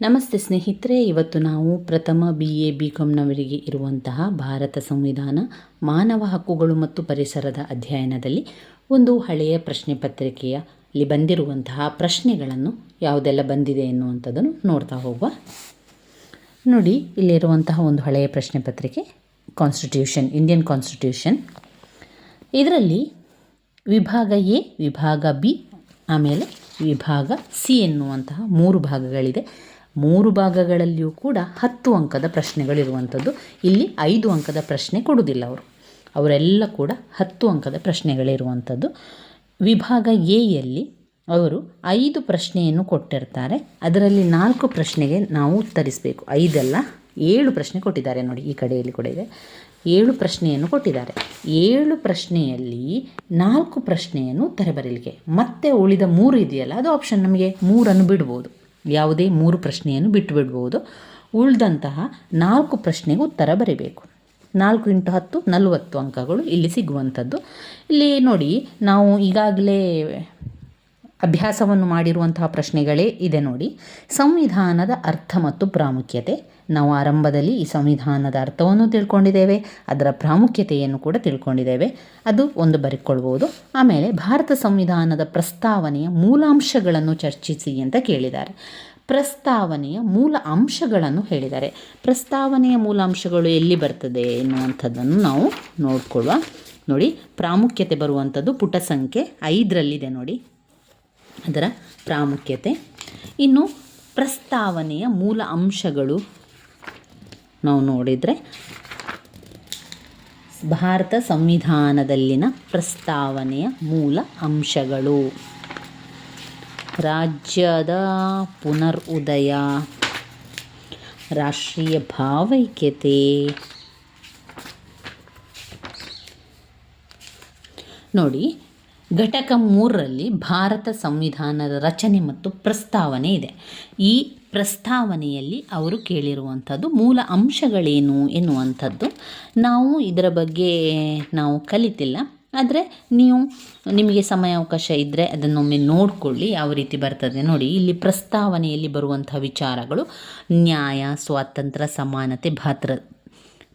ನಮಸ್ತೆ ಸ್ನೇಹಿತರೆ, ಇವತ್ತು ನಾವು ಪ್ರಥಮ ಬಿ ಎ ಬಿ ಕಾಮ್ನವರಿಗೆ ಇರುವಂತಹ ಭಾರತ ಸಂವಿಧಾನ, ಮಾನವ ಹಕ್ಕುಗಳು ಮತ್ತು ಪರಿಸರದ ಅಧ್ಯಯನದಲ್ಲಿ ಒಂದು ಹಳೆಯ ಪ್ರಶ್ನೆ ಪತ್ರಿಕೆಯಲ್ಲಿ ಬಂದಿರುವಂತಹ ಪ್ರಶ್ನೆಗಳನ್ನು ಯಾವುದೆಲ್ಲ ಬಂದಿದೆ ಎನ್ನುವಂಥದ್ದನ್ನು ನೋಡ್ತಾ ಹೋಗುವ. ನೋಡಿ, ಇಲ್ಲಿರುವಂತಹ ಒಂದು ಹಳೆಯ ಪ್ರಶ್ನೆ ಪತ್ರಿಕೆ ಕಾನ್ಸ್ಟಿಟ್ಯೂಷನ್ ಇಂಡಿಯನ್ ಕಾನ್ಸ್ಟಿಟ್ಯೂಷನ್ ಇದರಲ್ಲಿ ವಿಭಾಗ ಎ ವಿಭಾಗ ಬಿ ಆಮೇಲೆ ವಿಭಾಗ ಸಿ ಎನ್ನುವಂತಹ ಮೂರು ಭಾಗಗಳಿದೆ. ಮೂರು ಭಾಗಗಳಲ್ಲಿಯೂ ಕೂಡ ಹತ್ತು ಅಂಕದ ಪ್ರಶ್ನೆಗಳಿರುವಂಥದ್ದು. ಇಲ್ಲಿ ಐದು ಅಂಕದ ಪ್ರಶ್ನೆ ಕೊಡುವುದಿಲ್ಲ ಅವರು. ಅವರೆಲ್ಲ ಕೂಡ ಹತ್ತು ಅಂಕದ ಪ್ರಶ್ನೆಗಳಿರುವಂಥದ್ದು. ವಿಭಾಗ ಎಯಲ್ಲಿ ಅವರು ಐದು ಪ್ರಶ್ನೆಯನ್ನು ಕೊಟ್ಟಿರ್ತಾರೆ. ಅದರಲ್ಲಿ ನಾಲ್ಕು ಪ್ರಶ್ನೆಗೆ ನಾವು ಉತ್ತರಿಸಬೇಕು. ಐದಲ್ಲ, ಏಳು ಪ್ರಶ್ನೆ ಕೊಟ್ಟಿದ್ದಾರೆ ನೋಡಿ, ಈ ಕಡೆಯಲ್ಲಿ ಕೂಡ ಇದೆ. ಏಳು ಪ್ರಶ್ನೆಯನ್ನು ಕೊಟ್ಟಿದ್ದಾರೆ. ಏಳು ಪ್ರಶ್ನೆಯಲ್ಲಿ ನಾಲ್ಕು ಪ್ರಶ್ನೆಯನ್ನು ಉತ್ತರ ಬರಲಿಕ್ಕೆ. ಮತ್ತೆ ಉಳಿದ ಮೂರು ಇದೆಯಲ್ಲ, ಅದು ಆಪ್ಷನ್ ನಮಗೆ ಮೂರನ್ನು ಬಿಡ್ಬೋದು. ಯಾವುದೇ ಮೂರು ಪ್ರಶ್ನೆಯನ್ನು ಬಿಟ್ಟು ಬಿಡ್ಬೋದು ಉಳಿದಂತಹ ನಾಲ್ಕು ಪ್ರಶ್ನೆಗೆ ಉತ್ತರ ಬರೀಬೇಕು. ನಾಲ್ಕು ಇಂಟು ಹತ್ತು ನಲವತ್ತು ಅಂಕಗಳು ಇಲ್ಲಿ ಸಿಗುವಂಥದ್ದು. ಇಲ್ಲಿ ನೋಡಿ, ನಾವು ಈಗಾಗಲೇ ಅಭ್ಯಾಸವನ್ನು ಮಾಡಿರುವಂತಹ ಪ್ರಶ್ನೆಗಳೇ ಇದೆ ನೋಡಿ. ಸಂವಿಧಾನದ ಅರ್ಥ ಮತ್ತು ಪ್ರಾಮುಖ್ಯತೆ. ನಾವು ಆರಂಭದಲ್ಲಿ ಈ ಸಂವಿಧಾನದ ಅರ್ಥವನ್ನು ತಿಳ್ಕೊಂಡಿದ್ದೇವೆ, ಅದರ ಪ್ರಾಮುಖ್ಯತೆಯನ್ನು ಕೂಡ ತಿಳ್ಕೊಂಡಿದ್ದೇವೆ. ಅದು ಒಂದು ಬರೆದುಕೊಳ್ಬೋದು ಆಮೇಲೆ ಭಾರತ ಸಂವಿಧಾನದ ಪ್ರಸ್ತಾವನೆಯ ಮೂಲಾಂಶಗಳನ್ನು ಚರ್ಚಿಸಿ ಅಂತ ಕೇಳಿದ್ದಾರೆ. ಪ್ರಸ್ತಾವನೆಯ ಮೂಲ ಅಂಶಗಳನ್ನು ಹೇಳಿದ್ದಾರೆ. ಪ್ರಸ್ತಾವನೆಯ ಮೂಲಾಂಶಗಳು ಎಲ್ಲಿ ಬರ್ತದೆ ಎನ್ನುವಂಥದ್ದನ್ನು ನಾವು ನೋಡ್ಕೊಳ್ಳುವ, ನೋಡಿ. ಪ್ರಾಮುಖ್ಯತೆ ಬರುವಂಥದ್ದು ಪುಟ ಸಂಖ್ಯೆ ಐದರಲ್ಲಿದೆ ನೋಡಿ. ಅದರ ಪ್ರಾಮುಖ್ಯತೆ. ಇನ್ನು ಪ್ರಸ್ತಾವನೆಯ ಮೂಲ ಅಂಶಗಳು ನಾವು ನೋಡಿದರೆ ಭಾರತ ಸಂವಿಧಾನದಲ್ಲಿನ ಪ್ರಸ್ತಾವನೆಯ ಮೂಲ ಅಂಶಗಳು. ರಾಜ್ಯದ ಪುನರ್ ಉದಯ ರಾಷ್ಟ್ರೀಯ ಭಾವೈಕ್ಯತೆ, ನೋಡಿ ಘಟಕ ಮೂರರಲ್ಲಿ ಭಾರತ ಸಂವಿಧಾನದ ರಚನೆ ಮತ್ತು ಪ್ರಸ್ತಾವನೆ ಇದೆ. ಈ ಪ್ರಸ್ತಾವನೆಯಲ್ಲಿ ಅವರು ಕೇಳಿರುವಂಥದ್ದು ಮೂಲ ಅಂಶಗಳೇನು ಎನ್ನುವಂಥದ್ದು. ನಾವು ಇದರ ಬಗ್ಗೆ ನಾವು ಕಲಿತಿಲ್ಲ. ಆದರೆ ನೀವು ನಿಮಗೆ ಸಮಯಾವಕಾಶ ಇದ್ದರೆ ಅದನ್ನೊಮ್ಮೆ ನೋಡಿಕೊಳ್ಳಿ, ಯಾವ ರೀತಿ ಬರ್ತದೆ ನೋಡಿ. ಇಲ್ಲಿ ಪ್ರಸ್ತಾವನೆಯಲ್ಲಿ ಬರುವಂಥ ವಿಚಾರಗಳು ನ್ಯಾಯ, ಸ್ವಾತಂತ್ರ್ಯ, ಸಮಾನತೆ ಭಾತೃ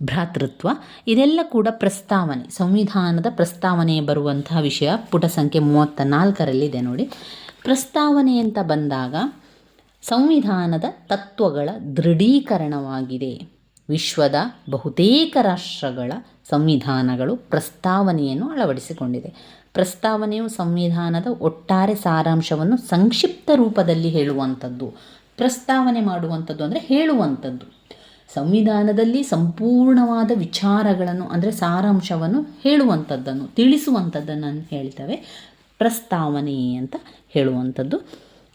ಭ್ರಾತೃತ್ವ, ಇದೆಲ್ಲ ಕೂಡ ಪ್ರಸ್ತಾವನೆ, ಸಂವಿಧಾನದ ಪ್ರಸ್ತಾವನೆ ಬರುವಂತಹ ವಿಷಯ. ಪುಟ ಸಂಖ್ಯೆ ಮೂವತ್ತ ನಾಲ್ಕರಲ್ಲಿದೆ ನೋಡಿ. ಪ್ರಸ್ತಾವನೆ ಅಂತ ಬಂದಾಗ ಸಂವಿಧಾನದ ತತ್ವಗಳ ದೃಢೀಕರಣವಾಗಿದೆ. ವಿಶ್ವದ ಬಹುತೇಕ ರಾಷ್ಟ್ರಗಳ ಸಂವಿಧಾನಗಳು ಪ್ರಸ್ತಾವನೆಯನ್ನು ಅಳವಡಿಸಿಕೊಂಡಿದೆ. ಪ್ರಸ್ತಾವನೆಯು ಸಂವಿಧಾನದ ಒಟ್ಟಾರೆ ಸಾರಾಂಶವನ್ನು ಸಂಕ್ಷಿಪ್ತ ರೂಪದಲ್ಲಿ ಹೇಳುವಂಥದ್ದು. ಪ್ರಸ್ತಾವನೆ ಮಾಡುವಂಥದ್ದು ಅಂದರೆ ಹೇಳುವಂಥದ್ದು. ಸಂವಿಧಾನದಲ್ಲಿ ಸಂಪೂರ್ಣವಾದ ವಿಚಾರಗಳನ್ನು, ಅಂದರೆ ಸಾರಾಂಶವನ್ನು ಹೇಳುವಂಥದ್ದನ್ನು, ತಿಳಿಸುವಂಥದ್ದನ್ನು ಹೇಳ್ತೇವೆ. ಪ್ರಸ್ತಾವನೆ ಅಂತ ಹೇಳುವಂಥದ್ದು.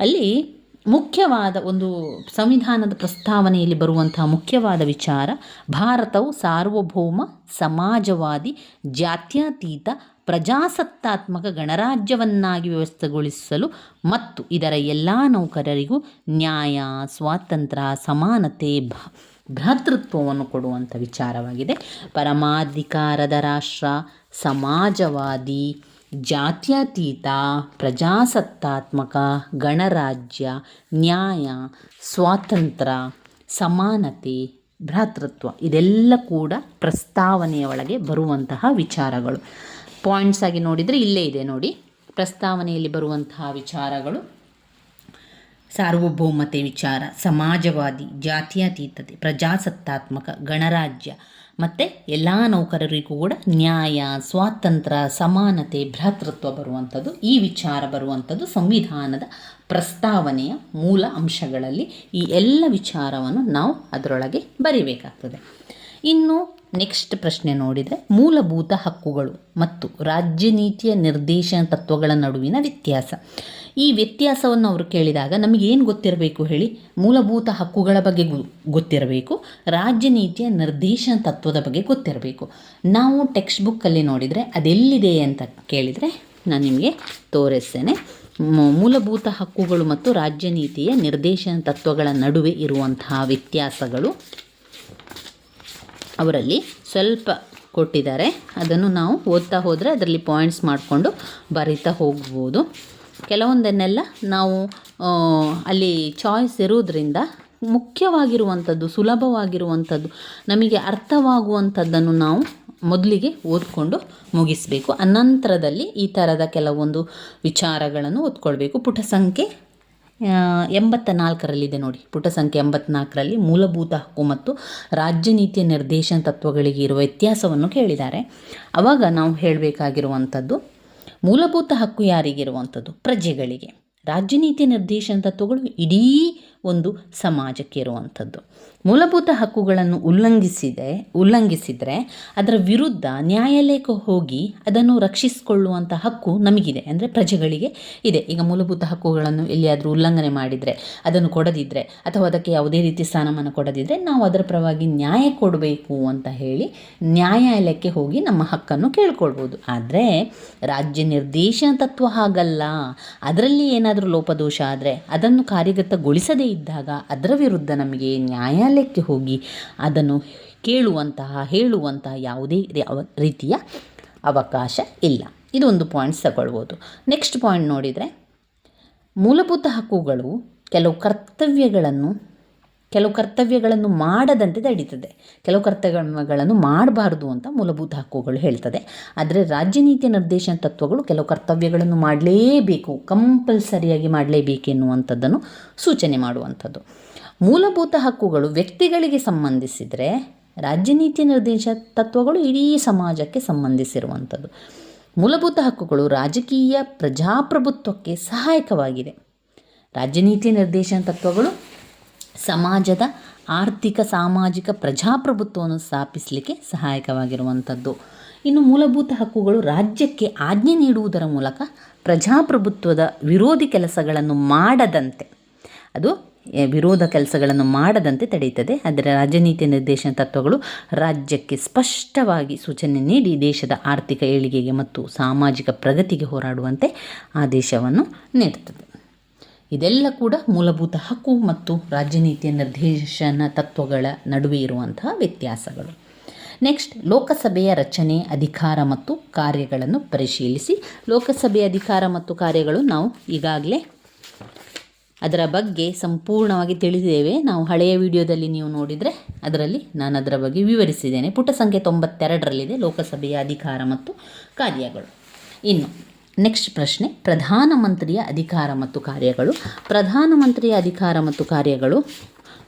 ಅಲ್ಲಿ ಮುಖ್ಯವಾದ ಒಂದು ಸಂವಿಧಾನದ ಪ್ರಸ್ತಾವನೆಯಲ್ಲಿ ಬರುವಂತಹ ಮುಖ್ಯವಾದ ವಿಚಾರ, ಭಾರತವು ಸಾರ್ವಭೌಮ, ಸಮಾಜವಾದಿ, ಜಾತ್ಯತೀತ, ಪ್ರಜಾಸತ್ತಾತ್ಮಕ ಗಣರಾಜ್ಯವನ್ನಾಗಿ ವ್ಯವಸ್ಥೆಗೊಳಿಸಲು ಮತ್ತು ಇದರ ಎಲ್ಲ ನೌಕರರಿಗೂ ನ್ಯಾಯ, ಸ್ವಾತಂತ್ರ್ಯ, ಸಮಾನತೆ ಭ್ರಾತೃತ್ವವನ್ನು ಕೊಡುವಂಥ ವಿಚಾರವಾಗಿದೆ. ಪರಮಾಧಿಕಾರದ ರಾಷ್ಟ್ರ, ಸಮಾಜವಾದಿ, ಜಾತ್ಯತೀತ, ಪ್ರಜಾಸತ್ತಾತ್ಮಕ, ಗಣರಾಜ್ಯ, ನ್ಯಾಯ, ಸ್ವಾತಂತ್ರ್ಯ, ಸಮಾನತೆ, ಭ್ರಾತೃತ್ವ ಇದೆಲ್ಲ ಕೂಡ ಪ್ರಸ್ತಾವನೆಯ ಒಳಗೆ ಬರುವಂತಹ ವಿಚಾರಗಳು. ಪಾಯಿಂಟ್ಸ್ ಆಗಿ ನೋಡಿದರೆ ಇಲ್ಲೇ ಇದೆ ನೋಡಿ. ಪ್ರಸ್ತಾವನೆಯಲ್ಲಿ ಬರುವಂತಹ ವಿಚಾರಗಳು. ಸಾರ್ವಭೌಮತೆ ವಿಚಾರ, ಸಮಾಜವಾದಿ, ಜಾತ್ಯತೀತತೆ, ಪ್ರಜಾಸತ್ತಾತ್ಮಕ, ಗಣರಾಜ್ಯ ಮತ್ತು ಎಲ್ಲ ನೌಕರರಿಗೂ ಕೂಡ ನ್ಯಾಯ ಸ್ವಾತಂತ್ರ್ಯ ಸಮಾನತೆ, ಭ್ರಾತೃತ್ವ ಬರುವಂಥದ್ದು, ಈ ವಿಚಾರ ಬರುವಂಥದ್ದು ಸಂವಿಧಾನದ ಪ್ರಸ್ತಾವನೆಯ ಮೂಲ ಅಂಶಗಳಲ್ಲಿ ಈ ಎಲ್ಲ ವಿಚಾರವನ್ನು ನಾವು ಅದರೊಳಗೆ ಬರೀಬೇಕಾಗ್ತದೆ. ಇನ್ನು ನೆಕ್ಸ್ಟ್ ಪ್ರಶ್ನೆ ನೋಡಿದರೆ ಮೂಲಭೂತ ಹಕ್ಕುಗಳು ಮತ್ತು ರಾಜ್ಯ ನೀತಿಯ ನಿರ್ದೇಶನ ತತ್ವಗಳ ನಡುವಿನ ವ್ಯತ್ಯಾಸ. ಈ ವ್ಯತ್ಯಾಸವನ್ನು ಅವರು ಕೇಳಿದಾಗ ನಮಗೇನು ಗೊತ್ತಿರಬೇಕು ಹೇಳಿ? ಮೂಲಭೂತ ಹಕ್ಕುಗಳ ಬಗ್ಗೆ ಗೊತ್ತಿರಬೇಕು, ರಾಜ್ಯ ನೀತಿಯ ನಿರ್ದೇಶನ ತತ್ವದ ಬಗ್ಗೆ ಗೊತ್ತಿರಬೇಕು. ನಾವು ಟೆಕ್ಸ್ಟ್ ಬುಕ್ಕಲ್ಲಿ ನೋಡಿದರೆ ಅದೆಲ್ಲಿದೆ ಅಂತ ಕೇಳಿದರೆ ನಾನು ನಿಮಗೆ ತೋರಿಸ್ತೇನೆ. ಮೂಲಭೂತ ಹಕ್ಕುಗಳು ಮತ್ತು ರಾಜ್ಯ ನೀತಿಯ ನಿರ್ದೇಶನ ತತ್ವಗಳ ನಡುವೆ ಇರುವಂತಹ ವ್ಯತ್ಯಾಸಗಳು ಅವರಲ್ಲಿ ಸ್ವಲ್ಪ ಕೊಟ್ಟಿದ್ದಾರೆ. ಅದನ್ನು ನಾವು ಓದ್ತಾ ಹೋದರೆ ಅದರಲ್ಲಿ ಪಾಯಿಂಟ್ಸ್ ಮಾಡಿಕೊಂಡು ಬರಿತಾ ಹೋಗ್ಬೋದು. ಕೆಲವೊಂದನ್ನೆಲ್ಲ ನಾವು ಅಲ್ಲಿ ಚಾಯ್ಸ್ ಇರೋದ್ರಿಂದ ಮುಖ್ಯವಾಗಿರುವಂಥದ್ದು, ಸುಲಭವಾಗಿರುವಂಥದ್ದು, ನಮಗೆ ಅರ್ಥವಾಗುವಂಥದ್ದನ್ನು ನಾವು ಮೊದಲಿಗೆ ಓದ್ಕೊಂಡು ಮುಗಿಸಬೇಕು. ಅನಂತರದಲ್ಲಿ ಈ ಥರದ ಕೆಲವೊಂದು ವಿಚಾರಗಳನ್ನು ಓದ್ಕೊಳ್ಬೇಕು. ಪುಟ ಸಂಖ್ಯೆ ಎಂಬತ್ತ ನಾಲ್ಕರಲ್ಲಿದೆ ನೋಡಿ. ಪುಟ ಸಂಖ್ಯೆ ಎಂಬತ್ನಾಲ್ಕರಲ್ಲಿ ಮೂಲಭೂತ ಹಕ್ಕು ಮತ್ತು ರಾಜ್ಯ ನೀತಿಯ ನಿರ್ದೇಶನ ತತ್ವಗಳಿಗೆ ಇರುವ ವ್ಯತ್ಯಾಸವನ್ನು ಕೇಳಿದ್ದಾರೆ. ಆವಾಗ ನಾವು ಹೇಳಬೇಕಾಗಿರುವಂಥದ್ದು ಮೂಲಭೂತ ಹಕ್ಕು ಯಾರಿಗಿರುವಂಥದ್ದು? ಪ್ರಜೆಗಳಿಗೆ. ರಾಜ್ಯ ನೀತಿ ನಿರ್ದೇಶನ ತತ್ವಗಳು ಇಡೀ ಒಂದು ಸಮಾಜಕ್ಕೆ ಇರುವಂಥದ್ದು. ಮೂಲಭೂತ ಹಕ್ಕುಗಳನ್ನು ಉಲ್ಲಂಘಿಸಿದೆ, ಉಲ್ಲಂಘಿಸಿದರೆ ಅದರ ವಿರುದ್ಧ ನ್ಯಾಯಾಲಯಕ್ಕೆ ಹೋಗಿ ಅದನ್ನು ರಕ್ಷಿಸಿಕೊಳ್ಳುವಂಥ ಹಕ್ಕು ನಮಗಿದೆ. ಅಂದರೆ ಪ್ರಜೆಗಳಿಗೆ ಇದೆ. ಈಗ ಮೂಲಭೂತ ಹಕ್ಕುಗಳನ್ನು ಎಲ್ಲಿಯಾದರೂ ಉಲ್ಲಂಘನೆ ಮಾಡಿದರೆ, ಅದನ್ನು ಕೊಡದಿದ್ದರೆ ಅಥವಾ ಅದಕ್ಕೆ ಯಾವುದೇ ರೀತಿ ಸ್ಥಾನಮಾನ ಕೊಡದಿದ್ದರೆ ನಾವು ಅದರ ಪರವಾಗಿ ನ್ಯಾಯ ಕೊಡಬೇಕು ಅಂತ ಹೇಳಿ ನ್ಯಾಯಾಲಯಕ್ಕೆ ಹೋಗಿ ನಮ್ಮ ಹಕ್ಕನ್ನು ಕೇಳ್ಕೊಳ್ಬೋದು. ಆದರೆ ರಾಜ್ಯ ನಿರ್ದೇಶನ ತತ್ವ ಹಾಗಲ್ಲ. ಅದರಲ್ಲಿ ಏನಾದರೂ ಲೋಪದೋಷ ಆದರೆ ಅದನ್ನು ಕಾರ್ಯಗತಗೊಳಿಸದೇ ಇದ್ದಾಗ ಅದರ ವಿರುದ್ಧ ನಮಗೆ ನ್ಯಾಯಾಲಯಕ್ಕೆ ಹೋಗಿ ಅದನ್ನು ಕೇಳುವಂತಹ, ಹೇಳುವಂತಹ ಯಾವುದೇ ಯಾವ ರೀತಿಯ ಅವಕಾಶ ಇಲ್ಲ. ಇದೊಂದು ಪಾಯಿಂಟ್ಸ್ ತಗೊಳ್ಬೋದು. ನೆಕ್ಸ್ಟ್ ಪಾಯಿಂಟ್ ನೋಡಿದರೆ, ಮೂಲಭೂತ ಹಕ್ಕುಗಳು ಕೆಲವು ಕರ್ತವ್ಯಗಳನ್ನು ಕೆಲವು ಕರ್ತವ್ಯಗಳನ್ನು ಮಾಡದಂತೆ ತಡೀತದೆ ಕೆಲವು ಕರ್ತವ್ಯಗಳನ್ನು ಮಾಡಬಾರ್ದು ಅಂತ ಮೂಲಭೂತ ಹಕ್ಕುಗಳು ಹೇಳ್ತದೆ. ಆದರೆ ರಾಜ್ಯ ನೀತಿ ನಿರ್ದೇಶನ ತತ್ವಗಳು ಕೆಲವು ಕರ್ತವ್ಯಗಳನ್ನು ಮಾಡಲೇಬೇಕು, ಕಂಪಲ್ಸರಿಯಾಗಿ ಮಾಡಲೇಬೇಕೆನ್ನುವಂಥದ್ದನ್ನು ಸೂಚನೆ ಮಾಡುವಂಥದ್ದು. ಮೂಲಭೂತ ಹಕ್ಕುಗಳು ವ್ಯಕ್ತಿಗಳಿಗೆ ಸಂಬಂಧಿಸಿದರೆ ರಾಜ್ಯ ನೀತಿ ನಿರ್ದೇಶ ತತ್ವಗಳು ಇಡೀ ಸಮಾಜಕ್ಕೆ ಸಂಬಂಧಿಸಿರುವಂಥದ್ದು. ಮೂಲಭೂತ ಹಕ್ಕುಗಳು ರಾಜಕೀಯ ಪ್ರಜಾಪ್ರಭುತ್ವಕ್ಕೆ ಸಹಾಯಕವಾಗಿದೆ. ರಾಜ್ಯ ನೀತಿ ನಿರ್ದೇಶನ ತತ್ವಗಳು ಸಮಾಜದ ಆರ್ಥಿಕ, ಸಾಮಾಜಿಕ ಪ್ರಜಾಪ್ರಭುತ್ವವನ್ನು ಸ್ಥಾಪಿಸಲಿಕ್ಕೆ ಸಹಾಯಕವಾಗಿರುವಂಥದ್ದು. ಇನ್ನು ಮೂಲಭೂತ ಹಕ್ಕುಗಳು ರಾಜ್ಯಕ್ಕೆ ಆಜ್ಞೆ ನೀಡುವುದರ ಮೂಲಕ ಪ್ರಜಾಪ್ರಭುತ್ವದ ವಿರೋಧಿ ಕೆಲಸಗಳನ್ನು ಮಾಡದಂತೆ. ಅದು ವಿರೋಧ ಕೆಲಸಗಳನ್ನು ಮಾಡದಂತೆ ತಡೆಯುತ್ತದೆ. ಆದರೆ ರಾಜನೀತಿ ನಿರ್ದೇಶನ ತತ್ವಗಳು ರಾಜ್ಯಕ್ಕೆ ಸ್ಪಷ್ಟವಾಗಿ ಸೂಚನೆ ನೀಡಿ ದೇಶದ ಆರ್ಥಿಕ ಏಳಿಗೆಗೆ ಮತ್ತು ಸಾಮಾಜಿಕ ಪ್ರಗತಿಗೆ ಹೋರಾಡುವಂತೆ ಆದೇಶವನ್ನು ನೀಡುತ್ತದೆ. ಇದೆಲ್ಲ ಕೂಡ ಮೂಲಭೂತ ಹಕ್ಕು ಮತ್ತು ರಾಜ್ಯನೀತಿಯ ನಿರ್ದೇಶನ ತತ್ವಗಳ ನಡುವೆ ಇರುವಂತಹ ವ್ಯತ್ಯಾಸಗಳು. ನೆಕ್ಸ್ಟ್, ಲೋಕಸಭೆಯ ರಚನೆ, ಅಧಿಕಾರ ಮತ್ತು ಕಾರ್ಯಗಳನ್ನು ಪರಿಶೀಲಿಸಿ. ಲೋಕಸಭೆಯ ಅಧಿಕಾರ ಮತ್ತು ಕಾರ್ಯಗಳು ನಾವು ಈಗಾಗಲೇ ಅದರ ಬಗ್ಗೆ ಸಂಪೂರ್ಣವಾಗಿ ತಿಳಿದಿದ್ದೇವೆ. ನಾವು ಹಳೆಯ ವಿಡಿಯೋದಲ್ಲಿ ನೀವು ನೋಡಿದರೆ ಅದರಲ್ಲಿ ನಾನು ಅದರ ಬಗ್ಗೆ ವಿವರಿಸಿದ್ದೇನೆ. ಪುಟ ಸಂಖ್ಯೆ ತೊಂಬತ್ತೆರಡರಲ್ಲಿದೆ, ಲೋಕಸಭೆಯ ಅಧಿಕಾರ ಮತ್ತು ಕಾರ್ಯಗಳು. ಇನ್ನು ನೆಕ್ಸ್ಟ್ ಪ್ರಶ್ನೆ. ಪ್ರಧಾನಮಂತ್ರಿಯ ಅಧಿಕಾರ ಮತ್ತು ಕಾರ್ಯಗಳು. ಪ್ರಧಾನಮಂತ್ರಿಯ ಅಧಿಕಾರ ಮತ್ತು ಕಾರ್ಯಗಳು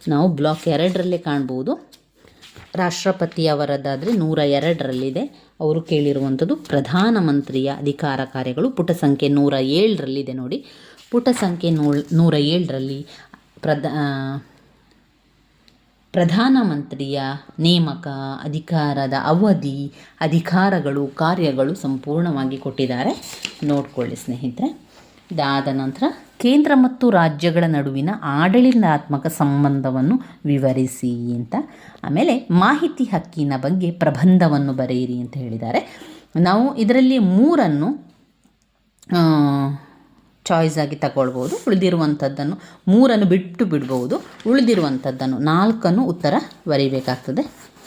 ನಾವು ಬ್ಲಾಕ್ ಎರಡರಲ್ಲೇ ಕಾಣ್ಬೋದು. ರಾಷ್ಟ್ರಪತಿಯವರದ್ದಾದರೆ ನೂರ ಎರಡರಲ್ಲಿದೆ. ಅವರು ಕೇಳಿರುವಂಥದ್ದು ಪ್ರಧಾನಮಂತ್ರಿಯ ಅಧಿಕಾರ ಕಾರ್ಯಗಳು. ಪುಟ ಸಂಖ್ಯೆ ನೂರ ಏಳರಲ್ಲಿದೆ ನೋಡಿ. ಪುಟ ಸಂಖ್ಯೆ ನೂಳ್ ನೂರ ಏಳರಲ್ಲಿ ಪ್ರಧಾ ಪ್ರಧಾನಮಂತ್ರಿಯ ನೇಮಕ ಅಧಿಕಾರದ ಅವಧಿ, ಅಧಿಕಾರಗಳು, ಕಾರ್ಯಗಳು ಸಂಪೂರ್ಣವಾಗಿ ಕೊಟ್ಟಿದ್ದಾರೆ. ನೋಡ್ಕೊಳ್ಳಿ ಸ್ನೇಹಿತರೆ. ಇದಾದ ನಂತರ ಕೇಂದ್ರ ಮತ್ತು ರಾಜ್ಯಗಳ ನಡುವಿನ ಆಡಳಿತಾತ್ಮಕ ಸಂಬಂಧವನ್ನು ವಿವರಿಸಿ ಅಂತ. ಆಮೇಲೆ ಮಾಹಿತಿ ಹಕ್ಕಿನ ಬಗ್ಗೆ ಪ್ರಬಂಧವನ್ನು ಬರೆಯಿರಿ ಅಂತ ಹೇಳಿದ್ದಾರೆ. ನಾವು ಇದರಲ್ಲಿ ಮೂರನ್ನು ಚಾಯ್ಸ್ ಆಗಿ ತಗೊಳ್ಬೋದು. ಉಳಿದಿರುವಂಥದ್ದನ್ನು ಮೂರನ್ನು ಬಿಟ್ಟು ಬಿಡ್ಬೋದು. ಉಳಿದಿರುವಂಥದ್ದನ್ನು ನಾಲ್ಕನ್ನು ಉತ್ತರ ಬರೀಬೇಕಾಗ್ತದೆ.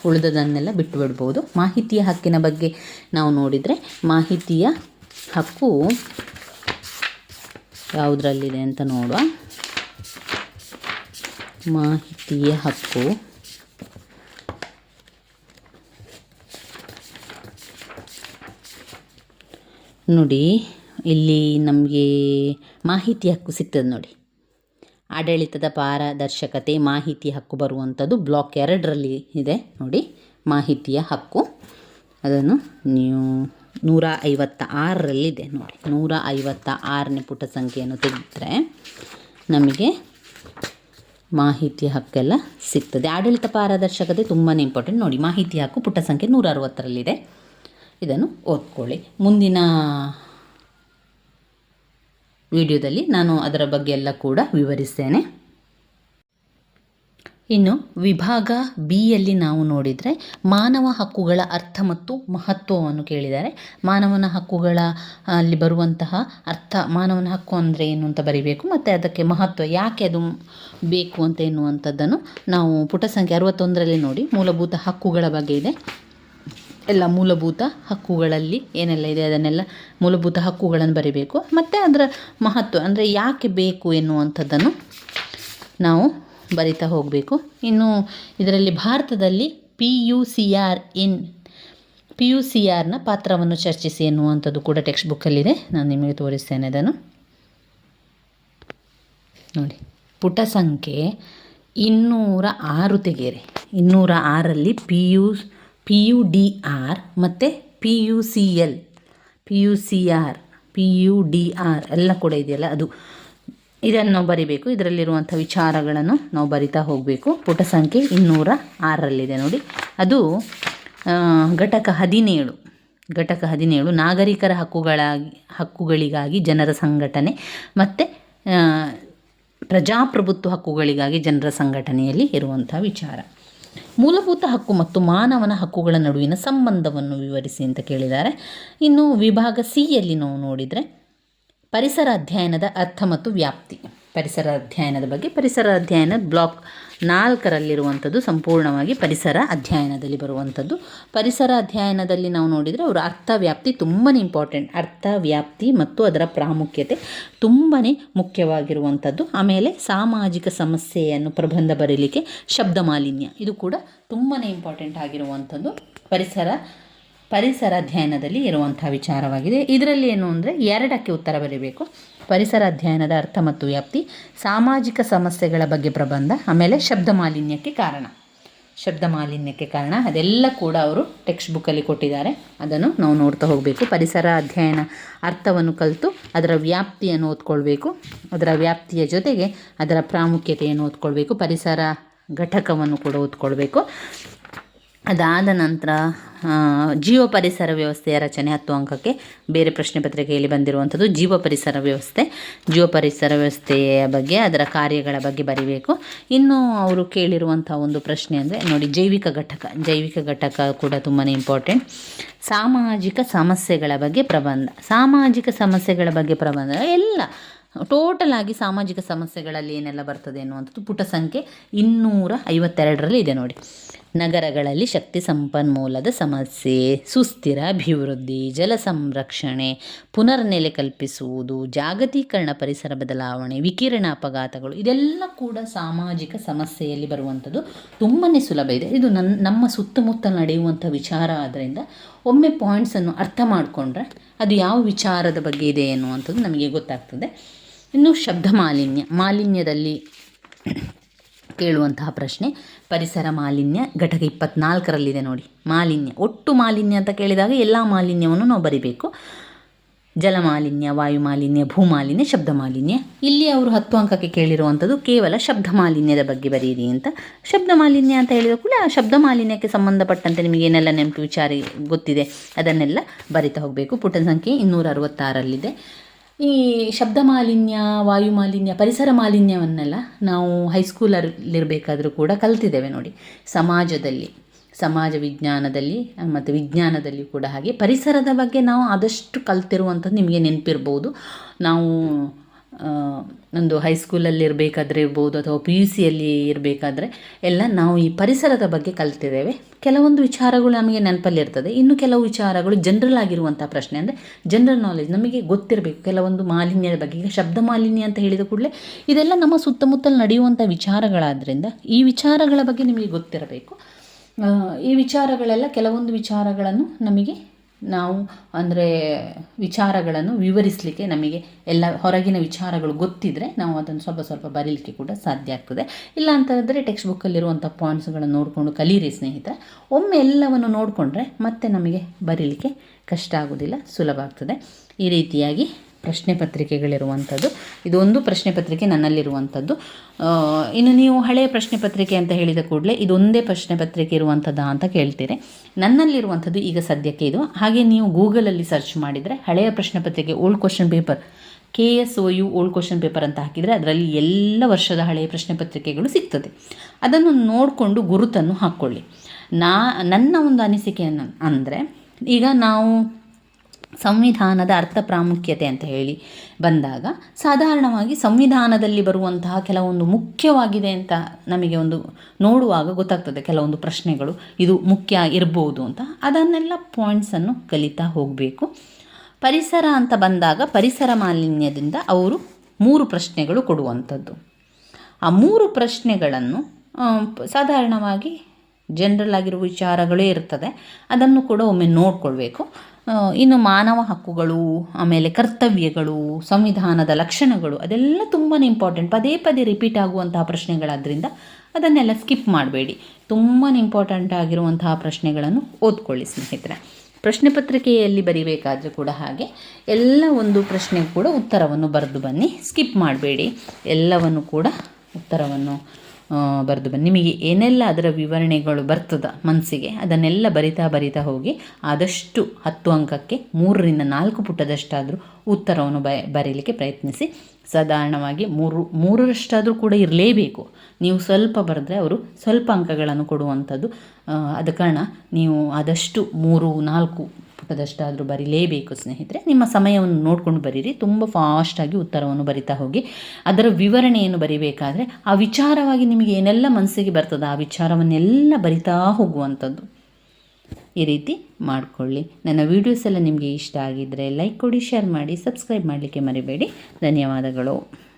ಉಳಿದದನ್ನೆಲ್ಲ ಬಿಟ್ಟು ಬಿಡ್ಬೋದು. ಮಾಹಿತಿಯ ಹಕ್ಕಿನ ಬಗ್ಗೆ ನಾವು ನೋಡಿದರೆ ಮಾಹಿತಿಯ ಹಕ್ಕು ಯಾವುದರಲ್ಲಿದೆ ಅಂತ ನೋಡುವ. ಮಾಹಿತಿಯ ಹಕ್ಕು. ನೋಡಿ. ಇಲ್ಲಿ ನಮಗೆ ಮಾಹಿತಿ ಹಕ್ಕು ಸಿಗ್ತದೆ ನೋಡಿ. ಆಡಳಿತದ ಪಾರದರ್ಶಕತೆ, ಮಾಹಿತಿ ಹಕ್ಕು ಬರುವಂಥದ್ದು ಬ್ಲಾಕ್ ಎರಡರಲ್ಲಿ ಇದೆ ನೋಡಿ. ಮಾಹಿತಿಯ ಹಕ್ಕು ಅದನ್ನು ನೀವು ನೂರ ಐವತ್ತ ಆರರಲ್ಲಿದೆ ನೋಡಿ. ನೂರ ಐವತ್ತ ಆರನೇ ಪುಟ ಸಂಖ್ಯೆಯನ್ನು ತೆಗೆದ್ರೆ ನಮಗೆ ಮಾಹಿತಿ ಹಕ್ಕೆಲ್ಲ ಸಿಗ್ತದೆ. ಆಡಳಿತ ಪಾರದರ್ಶಕತೆ ತುಂಬಾ ಇಂಪಾರ್ಟೆಂಟ್ ನೋಡಿ, ಮಾಹಿತಿ ಹಕ್ಕು ಪುಟ ಸಂಖ್ಯೆ ನೂರ ಅರವತ್ತರಲ್ಲಿದೆ. ಇದನ್ನು ಓದ್ಕೊಳ್ಳಿ. ಮುಂದಿನ ವಿಡಿಯೋದಲ್ಲಿ ನಾನು ಅದರ ಬಗ್ಗೆ ಎಲ್ಲ ಕೂಡ ವಿವರಿಸ್ತೇನೆ. ಇನ್ನು ವಿಭಾಗ ಬಿಯಲ್ಲಿ ನಾವು ನೋಡಿದರೆ ಮಾನವ ಹಕ್ಕುಗಳ ಅರ್ಥ ಮತ್ತು ಮಹತ್ವವನ್ನು ಕೇಳಿದ್ದಾರೆ. ಮಾನವನ ಹಕ್ಕುಗಳ ಅಲ್ಲಿ ಬರುವಂತಹ ಅರ್ಥ, ಮಾನವನ ಹಕ್ಕು ಅಂದರೆ ಏನು ಅಂತ ಬರಿಬೇಕು, ಮತ್ತು ಅದಕ್ಕೆ ಮಹತ್ವ ಯಾಕೆ ಅದು ಬೇಕು ಅಂತ ಎನ್ನುವಂಥದ್ದನ್ನು ನಾವು ಪುಟ ಸಂಖ್ಯೆ ಅರವತ್ತೊಂದರಲ್ಲಿ ನೋಡಿ. ಮೂಲಭೂತ ಹಕ್ಕುಗಳ ಬಗ್ಗೆ ಇದೆ. ಎಲ್ಲ ಮೂಲಭೂತ ಹಕ್ಕುಗಳಲ್ಲಿ ಏನೆಲ್ಲ ಇದೆ ಅದನ್ನೆಲ್ಲ ಮೂಲಭೂತ ಹಕ್ಕುಗಳನ್ನು ಬರಿಬೇಕು. ಮತ್ತು ಅದರ ಮಹತ್ವ ಅಂದರೆ ಯಾಕೆ ಬೇಕು ಎನ್ನುವಂಥದ್ದನ್ನು ನಾವು ಬರಿತಾ ಹೋಗಬೇಕು. ಇನ್ನು ಇದರಲ್ಲಿ ಭಾರತದಲ್ಲಿ P U C R in P U C ಆರ್ನ ಪಾತ್ರವನ್ನು ಚರ್ಚಿಸಿ ಎನ್ನುವಂಥದ್ದು ಕೂಡ ಟೆಕ್ಸ್ಟ್ ಬುಕ್ಕಲ್ಲಿದೆ ನಾನು ನಿಮಗೆ ತೋರಿಸ್ತೇನೆ ಅದನ್ನು. ನೋಡಿ, ಪುಟ ಸಂಖ್ಯೆ ಇನ್ನೂರ ಆರು ತೆಗೆಯಿರಿ. ಇನ್ನೂರ ಆರಲ್ಲಿ P U P U D R ಮತ್ತು P U C L P U C R P U D R ಎಲ್ಲ ಕೂಡ ಇದೆಯಲ್ಲ ಅದು. ಇದನ್ನು ನಾವು ಬರಿಬೇಕು. ಇದರಲ್ಲಿರುವಂಥ ವಿಚಾರಗಳನ್ನು ನಾವು ಬರಿತಾ ಹೋಗಬೇಕು. ಪುಟ ಸಂಖ್ಯೆ ಇನ್ನೂರ ಆರರಲ್ಲಿದೆ ನೋಡಿ. ಅದು ಘಟಕ ಹದಿನೇಳು. ಘಟಕ ಹದಿನೇಳು, ನಾಗರಿಕರ ಹಕ್ಕುಗಳಾಗಿ, ಹಕ್ಕುಗಳಿಗಾಗಿ ಜನರ ಸಂಘಟನೆ ಮತ್ತು ಪ್ರಜಾಪ್ರಭುತ್ವ ಹಕ್ಕುಗಳಿಗಾಗಿ ಜನರ ಸಂಘಟನೆಯಲ್ಲಿ ಇರುವಂಥ ವಿಚಾರ. ಮೂಲಭೂತ ಹಕ್ಕು ಮತ್ತು ಮಾನವನ ಹಕ್ಕುಗಳ ನಡುವಿನ ಸಂಬಂಧವನ್ನು ವಿವರಿಸಿ ಅಂತ ಕೇಳಿದ್ದಾರೆ. ಇನ್ನು ವಿಭಾಗ ಸಿಯಲ್ಲಿ ನಾವು ನೋಡಿದರೆ ಪರಿಸರ ಅಧ್ಯಯನದ ಅರ್ಥ ಮತ್ತು ವ್ಯಾಪ್ತಿ. ಪರಿಸರ ಅಧ್ಯಯನದ ಬಗ್ಗೆ. ಪರಿಸರ ಅಧ್ಯಯನದ ಬ್ಲಾಕ್ ನಾಲ್ಕರಲ್ಲಿರುವಂಥದ್ದು ಸಂಪೂರ್ಣವಾಗಿ ಪರಿಸರ ಅಧ್ಯಯನದಲ್ಲಿ ಬರುವಂಥದ್ದು. ಪರಿಸರ ಅಧ್ಯಯನದಲ್ಲಿ ನಾವು ನೋಡಿದರೆ ಅವರ ಅರ್ಥವ್ಯಾಪ್ತಿ ತುಂಬಾ ಇಂಪಾರ್ಟೆಂಟ್ ಅರ್ಥ ವ್ಯಾಪ್ತಿ ಮತ್ತು ಅದರ ಪ್ರಾಮುಖ್ಯತೆ ತುಂಬಾ ಮುಖ್ಯವಾಗಿರುವಂಥದ್ದು. ಆಮೇಲೆ ಸಾಮಾಜಿಕ ಸಮಸ್ಯೆಯನ್ನು ಪ್ರಬಂಧ ಬರೀಲಿಕ್ಕೆ ಶಬ್ದ ಮಾಲಿನ್ಯ, ಇದು ಕೂಡ ತುಂಬಾ ಇಂಪಾರ್ಟೆಂಟ್ ಆಗಿರುವಂಥದ್ದು. ಪರಿಸರ ಪರಿಸರ ಅಧ್ಯಯನದಲ್ಲಿ ಇರುವಂಥ ವಿಚಾರವಾಗಿದೆ. ಇದರಲ್ಲಿ ಏನು ಅಂದರೆ ಎರಡಕ್ಕೆ ಉತ್ತರ ಬರೀಬೇಕು. ಪರಿಸರ ಅಧ್ಯಯನದ ಅರ್ಥ ಮತ್ತು ವ್ಯಾಪ್ತಿ, ಸಾಮಾಜಿಕ ಸಮಸ್ಯೆಗಳ ಬಗ್ಗೆ ಪ್ರಬಂಧ, ಆಮೇಲೆ ಶಬ್ದ ಮಾಲಿನ್ಯಕ್ಕೆ ಕಾರಣ. ಶಬ್ದ ಮಾಲಿನ್ಯಕ್ಕೆ ಕಾರಣ, ಅದೆಲ್ಲ ಕೂಡ ಅವರು ಟೆಕ್ಸ್ಟ್ ಬುಕ್ಕಲ್ಲಿ ಕೊಟ್ಟಿದ್ದಾರೆ. ಅದನ್ನು ನಾವು ನೋಡ್ತಾ ಹೋಗಬೇಕು. ಪರಿಸರ ಅಧ್ಯಯನ ಅರ್ಥವನ್ನು ಕಲಿತು ಅದರ ವ್ಯಾಪ್ತಿಯನ್ನು ಓದ್ಕೊಳ್ಬೇಕು. ಅದರ ವ್ಯಾಪ್ತಿಯ ಜೊತೆಗೆ ಅದರ ಪ್ರಾಮುಖ್ಯತೆಯನ್ನು ಓದ್ಕೊಳ್ಬೇಕು. ಪರಿಸರ ಘಟಕವನ್ನು ಕೂಡ ಓದ್ಕೊಳ್ಬೇಕು. ಅದಾದ ನಂತರ ಜೀವ ಪರಿಸರ ವ್ಯವಸ್ಥೆಯ ರಚನೆ ಹತ್ತು ಅಂಕಕ್ಕೆ ಬೇರೆ ಪ್ರಶ್ನೆ ಪತ್ರಿಕೆಯಲ್ಲಿ ಬಂದಿರುವಂಥದ್ದು ಜೀವ ಪರಿಸರ ವ್ಯವಸ್ಥೆ. ಜೀವ ಪರಿಸರ ವ್ಯವಸ್ಥೆಯ ಬಗ್ಗೆ, ಅದರ ಕಾರ್ಯಗಳ ಬಗ್ಗೆ ಬರೀಬೇಕು. ಇನ್ನು ಅವರು ಕೇಳಿರುವಂಥ ಒಂದು ಪ್ರಶ್ನೆ ಅಂದರೆ, ನೋಡಿ, ಜೈವಿಕ ಘಟಕ. ಜೈವಿಕ ಘಟಕ ಕೂಡ ತುಂಬಾ ಇಂಪಾರ್ಟೆಂಟ್ ಸಾಮಾಜಿಕ ಸಮಸ್ಯೆಗಳ ಬಗ್ಗೆ ಪ್ರಬಂಧ. ಸಾಮಾಜಿಕ ಸಮಸ್ಯೆಗಳ ಬಗ್ಗೆ ಪ್ರಬಂಧ. ಎಲ್ಲ ಟೋಟಲ್ ಆಗಿ ಸಾಮಾಜಿಕ ಸಮಸ್ಯೆಗಳಲ್ಲಿ ಏನೆಲ್ಲ ಬರ್ತದೆ ಅನ್ನುವಂಥದ್ದು ಪುಟ ಸಂಖ್ಯೆ ಇನ್ನೂರ ಐವತ್ತೆರಡರಲ್ಲಿ ಇದೆ ನೋಡಿ. ನಗರಗಳಲ್ಲಿ ಶಕ್ತಿ ಸಂಪನ್ಮೂಲದ ಸಮಸ್ಯೆ, ಸುಸ್ಥಿರ ಅಭಿವೃದ್ಧಿ, ಜಲ ಸಂರಕ್ಷಣೆ, ಪುನರ್ನೆಲೆ ಕಲ್ಪಿಸುವುದು, ಜಾಗತೀಕರಣ ಪರಿಸರ ಬದಲಾವಣೆ, ವಿಕಿರಣ ಅಪಘಾತಗಳು, ಇದೆಲ್ಲ ಕೂಡ ಸಾಮಾಜಿಕ ಸಮಸ್ಯೆಯಲ್ಲಿ ಬರುವಂಥದ್ದು ತುಂಬಾ ಸುಲಭ ಇದೆ. ಇದು ನನ್ನ ನಮ್ಮ ಸುತ್ತಮುತ್ತ ನಡೆಯುವಂಥ ವಿಚಾರ ಆದ್ದರಿಂದ ಒಮ್ಮೆ ಪಾಯಿಂಟ್ಸನ್ನು ಅರ್ಥ ಮಾಡಿಕೊಂಡ್ರೆ ಅದು ಯಾವ ವಿಚಾರದ ಬಗ್ಗೆ ಇದೆ ಅನ್ನುವಂಥದ್ದು ನಮಗೆ ಗೊತ್ತಾಗ್ತದೆ. ಇನ್ನು ಶಬ್ದ ಮಾಲಿನ್ಯ, ಮಾಲಿನ್ಯದಲ್ಲಿ ಕೇಳುವಂತಹ ಪ್ರಶ್ನೆ, ಪರಿಸರ ಮಾಲಿನ್ಯ ಘಟಕ ಇಪ್ಪತ್ನಾಲ್ಕರಲ್ಲಿದೆ ನೋಡಿ. ಮಾಲಿನ್ಯ, ಒಟ್ಟು ಮಾಲಿನ್ಯ ಅಂತ ಕೇಳಿದಾಗ ಎಲ್ಲ ಮಾಲಿನ್ಯವನ್ನು ನಾವು ಬರಿಬೇಕು. ಜಲ ಮಾಲಿನ್ಯ, ವಾಯು ಮಾಲಿನ್ಯ, ಭೂ ಮಾಲಿನ್ಯ, ಶಬ್ದ ಮಾಲಿನ್ಯ. ಇಲ್ಲಿ ಅವರು ಹತ್ತು ಅಂಕಕ್ಕೆ ಕೇಳಿರುವಂಥದ್ದು ಕೇವಲ ಶಬ್ದ ಮಾಲಿನ್ಯದ ಬಗ್ಗೆ ಬರೀರಿ ಅಂತ. ಶಬ್ದ ಮಾಲಿನ್ಯ ಅಂತ ಹೇಳಿದ ಕೂಡ ಆ ಶಬ್ದ ಮಾಲಿನ್ಯಕ್ಕೆ ಸಂಬಂಧಪಟ್ಟಂತೆ ನಿಮಗೆ ಏನೆಲ್ಲ ನೆನಪು, ವಿಚಾರ ಗೊತ್ತಿದೆ ಅದನ್ನೆಲ್ಲ ಬರಿತಾ ಹೋಗಬೇಕು. ಪುಟ ಸಂಖ್ಯೆ ಇನ್ನೂರ ಅರವತ್ತಾರಲ್ಲಿದೆ ಈ ಶಬ್ದ ಮಾಲಿನ್ಯ, ವಾಯು ಮಾಲಿನ್ಯ, ಪರಿಸರ ಮಾಲಿನ್ಯವನ್ನೆಲ್ಲ ನಾವು ಹೈಸ್ಕೂಲಲ್ಲಿರಬೇಕಾದ್ರೂ ಕೂಡ ಕಲ್ತಿದ್ದೇವೆ ನೋಡಿ. ಸಮಾಜದಲ್ಲಿ, ಸಮಾಜ ವಿಜ್ಞಾನದಲ್ಲಿ ಮತ್ತು ವಿಜ್ಞಾನದಲ್ಲಿ ಕೂಡ ಹಾಗೆ ಪರಿಸರದ ಬಗ್ಗೆ ನಾವು ಆದಷ್ಟು ಕಲ್ತಿರುವಂಥದ್ದು ನಿಮಗೆ ನೆನಪಿರ್ಬೋದು. ನಾವು ಒಂದು ಹೈಸ್ಕೂಲಲ್ಲಿ ಇರಬೇಕಾದ್ರೆ ಇರ್ಬೋದು ಅಥವಾ ಪಿ ಯು ಸಿಯಲ್ಲಿ ಇರಬೇಕಾದ್ರೆ ಎಲ್ಲ ನಾವು ಈ ಪರಿಸರದ ಬಗ್ಗೆ ಕಲ್ತಿದ್ದೇವೆ. ಕೆಲವೊಂದು ವಿಚಾರಗಳು ನಮಗೆ ನೆನಪಲ್ಲಿರ್ತದೆ ಇನ್ನು ಕೆಲವು ವಿಚಾರಗಳು ಜನರಲ್ ಆಗಿರುವಂಥ ಪ್ರಶ್ನೆ ಅಂದರೆ ಜನರಲ್ ನಾಲೆಜ್ ನಮಗೆ ಗೊತ್ತಿರಬೇಕು. ಕೆಲವೊಂದು ಮಾಲಿನ್ಯದ ಬಗ್ಗೆ, ಈಗ ಶಬ್ದ ಮಾಲಿನ್ಯ ಅಂತ ಹೇಳಿದ ಕೂಡಲೇ ಇದೆಲ್ಲ ನಮ್ಮ ಸುತ್ತಮುತ್ತಲು ನಡೆಯುವಂಥ ವಿಚಾರಗಳಾದ್ದರಿಂದ ಈ ವಿಚಾರಗಳ ಬಗ್ಗೆ ನಿಮಗೆ ಗೊತ್ತಿರಬೇಕು. ಈ ವಿಚಾರಗಳೆಲ್ಲ ಕೆಲವೊಂದು ವಿಚಾರಗಳನ್ನು ನಮಗೆ ನಾವು ಅಂದರೆ ವಿಚಾರಗಳನ್ನು ವಿವರಿಸಲಿಕ್ಕೆ ನಮಗೆ ಎಲ್ಲ ಹೊರಗಿನ ವಿಚಾರಗಳು ಗೊತ್ತಿದ್ದರೆ ನಾವು ಅದನ್ನು ಸ್ವಲ್ಪ ಸ್ವಲ್ಪ ಬರೀಲಿಕ್ಕೆ ಕೂಡ ಸಾಧ್ಯ ಆಗ್ತದೆ. ಇಲ್ಲ ಅಂತಂದರೆ ಟೆಕ್ಸ್ಟ್ ಬುಕ್ಕಲ್ಲಿರುವಂಥ ಪಾಯಿಂಟ್ಸ್ಗಳನ್ನು ನೋಡಿಕೊಂಡು ಕಲೀರಿ ಸ್ನೇಹಿತರೆ. ಒಮ್ಮೆ ಎಲ್ಲವನ್ನು ನೋಡಿಕೊಂಡ್ರೆ ಮತ್ತೆ ನಮಗೆ ಬರೀಲಿಕ್ಕೆ ಕಷ್ಟ ಆಗೋದಿಲ್ಲ, ಸುಲಭ ಆಗ್ತದೆ. ಈ ರೀತಿಯಾಗಿ ಪ್ರಶ್ನೆ ಪತ್ರಿಕೆಗಳಿರುವಂಥದ್ದು. ಇದೊಂದು ಪ್ರಶ್ನೆ ಪತ್ರಿಕೆ ನನ್ನಲ್ಲಿರುವಂಥದ್ದು. ಇನ್ನು ನೀವು ಹಳೆಯ ಪ್ರಶ್ನೆ ಪತ್ರಿಕೆ ಅಂತ ಹೇಳಿದ ಕೂಡಲೇ ಇದೊಂದೇ ಪ್ರಶ್ನೆ ಪತ್ರಿಕೆ ಇರುವಂಥದ್ದಾ ಅಂತ ಕೇಳ್ತೀರಿ. ನನ್ನಲ್ಲಿರುವಂಥದ್ದು ಈಗ ಸದ್ಯಕ್ಕೆ ಇದು. ಹಾಗೆ ನೀವು ಗೂಗಲಲ್ಲಿ ಸರ್ಚ್ ಮಾಡಿದರೆ ಹಳೆಯ ಪ್ರಶ್ನೆ ಪತ್ರಿಕೆ old question paper, K S O U old question paper ಅಂತ ಹಾಕಿದರೆ ಅದರಲ್ಲಿ ಎಲ್ಲ ವರ್ಷದ ಹಳೆಯ ಪ್ರಶ್ನೆ ಪತ್ರಿಕೆಗಳು ಸಿಗ್ತದೆ. ಅದನ್ನು ನೋಡಿಕೊಂಡು ಗುರುತನ್ನು ಹಾಕ್ಕೊಳ್ಳಿ. ನಾ, ನನ್ನ ಒಂದು ಅನಿಸಿಕೆಯನ್ನು ಅಂದರೆ ಈಗ ನಾವು ಸಂವಿಧಾನದ ಅರ್ಥ ಪ್ರಾಮುಖ್ಯತೆ ಅಂತ ಹೇಳಿ ಬಂದಾಗ ಸಾಧಾರಣವಾಗಿ ಸಂವಿಧಾನದಲ್ಲಿ ಬರುವಂತಹ ಕೆಲವೊಂದು ಮುಖ್ಯವಾಗಿದೆ ಅಂತ ನಮಗೆ ಒಂದು ನೋಡುವಾಗ ಗೊತ್ತಾಗ್ತದೆ ಕೆಲವೊಂದು ಪ್ರಶ್ನೆಗಳು ಇದು ಮುಖ್ಯ ಇರ್ಬೋದು ಅಂತ. ಅದನ್ನೆಲ್ಲ ಪಾಯಿಂಟ್ಸನ್ನು ಕಲಿತಾ ಹೋಗಬೇಕು. ಪರಿಸರ ಅಂತ ಬಂದಾಗ ಪರಿಸರ ಮಾಲಿನ್ಯದಿಂದ ಅವರು ಮೂರು ಪ್ರಶ್ನೆಗಳು ಕೊಡುವಂಥದ್ದು. ಆ ಮೂರು ಪ್ರಶ್ನೆಗಳನ್ನು ಸಾಧಾರಣವಾಗಿ ಜನರಲ್ ಆಗಿರುವ ವಿಚಾರಗಳೇ ಇರ್ತದೆ. ಅದನ್ನು ಕೂಡ ಒಮ್ಮೆ ನೋಡಿಕೊಳ್ಬೇಕು. ಇನ್ನು ಮಾನವ ಹಕ್ಕುಗಳು, ಆಮೇಲೆ ಕರ್ತವ್ಯಗಳು, ಸಂವಿಧಾನದ ಲಕ್ಷಣಗಳು, ಅದೆಲ್ಲ ತುಂಬಾ ಇಂಪಾರ್ಟೆಂಟ್ ಪದೇ ಪದೇ ರಿಪೀಟ್ ಆಗುವಂತಹ ಪ್ರಶ್ನೆಗಳಾದ್ದರಿಂದ ಅದನ್ನೆಲ್ಲ ಸ್ಕಿಪ್ ಮಾಡಬೇಡಿ. ತುಂಬಾ ಇಂಪಾರ್ಟೆಂಟ್ ಆಗಿರುವಂತಹ ಪ್ರಶ್ನೆಗಳನ್ನು ಓದ್ಕೊಳ್ಳಿ ಸ್ನೇಹಿತರೆ. ಪ್ರಶ್ನೆ ಪತ್ರಿಕೆಯಲ್ಲಿ ಬರಿಬೇಕಾದರೂ ಕೂಡ ಹಾಗೆ ಎಲ್ಲ ಒಂದು ಪ್ರಶ್ನೆಗೂ ಕೂಡ ಉತ್ತರವನ್ನು ಬರೆದು ಬನ್ನಿ. ಸ್ಕಿಪ್ ಮಾಡಬೇಡಿ. ಎಲ್ಲವನ್ನು ಕೂಡ ಉತ್ತರವನ್ನು ಬರೆದು ಬನ್ನಿ. ನಿಮಗೆ ಏನೆಲ್ಲ ಅದರ ವಿವರಣೆಗಳು ಬರ್ತದ ಮನಸ್ಸಿಗೆ, ಅದನ್ನೆಲ್ಲ ಬರಿತಾ ಬರಿತಾ ಹೋಗಿ ಆದಷ್ಟು ಹತ್ತು ಅಂಕಕ್ಕೆ ಮೂರರಿಂದ ನಾಲ್ಕು ಪುಟದಷ್ಟಾದರೂ ಉತ್ತರವನ್ನು ಬ, ಬರೀಲಿಕ್ಕೆ ಪ್ರಯತ್ನಿಸಿ. ಸಾಧಾರಣವಾಗಿ ಮೂರು, ಮೂರರಷ್ಟಾದರೂ ಕೂಡ ಇರಲೇಬೇಕು. ನೀವು ಸ್ವಲ್ಪ ಬರೆದ್ರೆ ಅವರು ಸ್ವಲ್ಪ ಅಂಕಗಳನ್ನು ಕೊಡುವಂಥದ್ದು. ಅದ ಕಾರಣ ನೀವು ಆದಷ್ಟು ಮೂರು, ನಾಲ್ಕು ಪುಟದಷ್ಟಾದರೂ ಬರೀಲೇಬೇಕು, ಸ್ನೇಹಿತರೆ. ನಿಮ್ಮ ಸಮಯವನ್ನು ನೋಡಿಕೊಂಡು ಬರೀರಿ. ತುಂಬ ಫಾಸ್ಟಾಗಿ ಉತ್ತರವನ್ನು ಬರಿತಾ ಹೋಗಿ. ಅದರ ವಿವರಣೆಯನ್ನು ಬರಿಬೇಕಾದ್ರೆ, ಆ ವಿಚಾರವಾಗಿ ನಿಮಗೆ ಏನೆಲ್ಲ ಮನಸ್ಸಿಗೆ ಬರ್ತದೆ ಆ ವಿಚಾರವನ್ನೆಲ್ಲ ಬರಿತಾ ಹೋಗುವಂಥದ್ದು. ಈ ರೀತಿ ಮಾಡಿಕೊಳ್ಳಿ. ನನ್ನ ವೀಡಿಯೋಸ್ ಎಲ್ಲ ನಿಮಗೆ ಇಷ್ಟ ಆಗಿದ್ದರೆ ಲೈಕ್ ಕೊಡಿ ಶೇರ್ ಮಾಡಿ ಸಬ್ಸ್ಕ್ರೈಬ್ ಮಾಡಲಿಕ್ಕೆ ಮರಿಬೇಡಿ. ಧನ್ಯವಾದಗಳು.